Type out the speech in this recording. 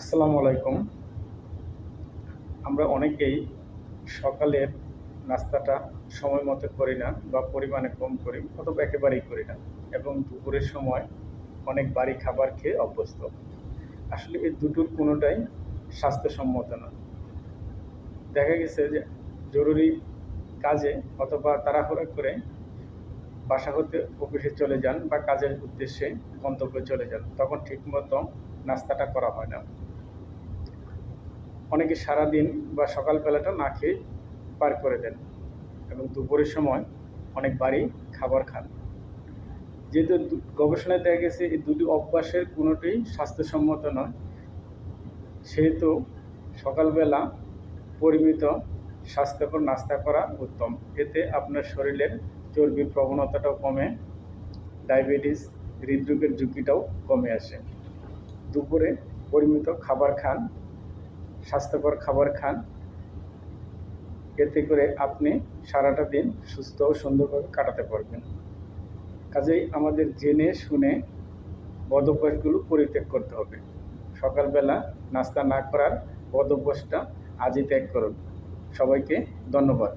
আসসালামু আলাইকুম। আমরা অনেকেই সকালের নাস্তাটা সময় মতো করি না বা পরিমাণে কম করি অথবা একেবারেই করি না এবং দুপুরের সময় অনেক বাড়ি খাবার খেয়ে অভ্যস্ত। আসলে এই দুটোর কোনোটাই স্বাস্থ্যসম্মত না। দেখা গেছে যে জরুরি কাজে অথবা তাড়াহুড়া করে বাসা হতে অফিসে চলে যান বা কাজের উদ্দেশ্যে গন্তব্যে চলে যান, তখন ঠিকমতো নাস্তাটা করা হয় না। অনেকে সারাদিন বা সকালবেলাটা না খেয়ে পার করে দেন এবং দুপুরের সময় অনেক বাড়ি খাবার খান। যেহেতু গবেষণায় দেখা গেছে এই দুটি অভ্যাসের কোনোটিই স্বাস্থ্যসম্মত নয়, সেহেতু সকালবেলা পরিমিত স্বাস্থ্যকর নাস্তা করা উত্তম। এতে আপনার শরীরের চর্বির প্রবণতাটাও কমে, ডায়াবেটিস, হৃদরোগের ঝুঁকিটাও কমে আসে। দুপুরে পরিমিত খাবার খান, স্বাস্থ্যকর খাবার খান। এতে করে আপনি সারাটা দিন সুস্থ ও সুন্দরভাবে কাটাতে পারবেন। কাজেই আমাদের জেনে, শুনে বদ অভ্যাসগুলো পরিত্যাগ করতে হবে। সকালবেলা নাস্তা না করার বদ অভ্যাসটা আজই ত্যাগ করুন। সবাইকে ধন্যবাদ।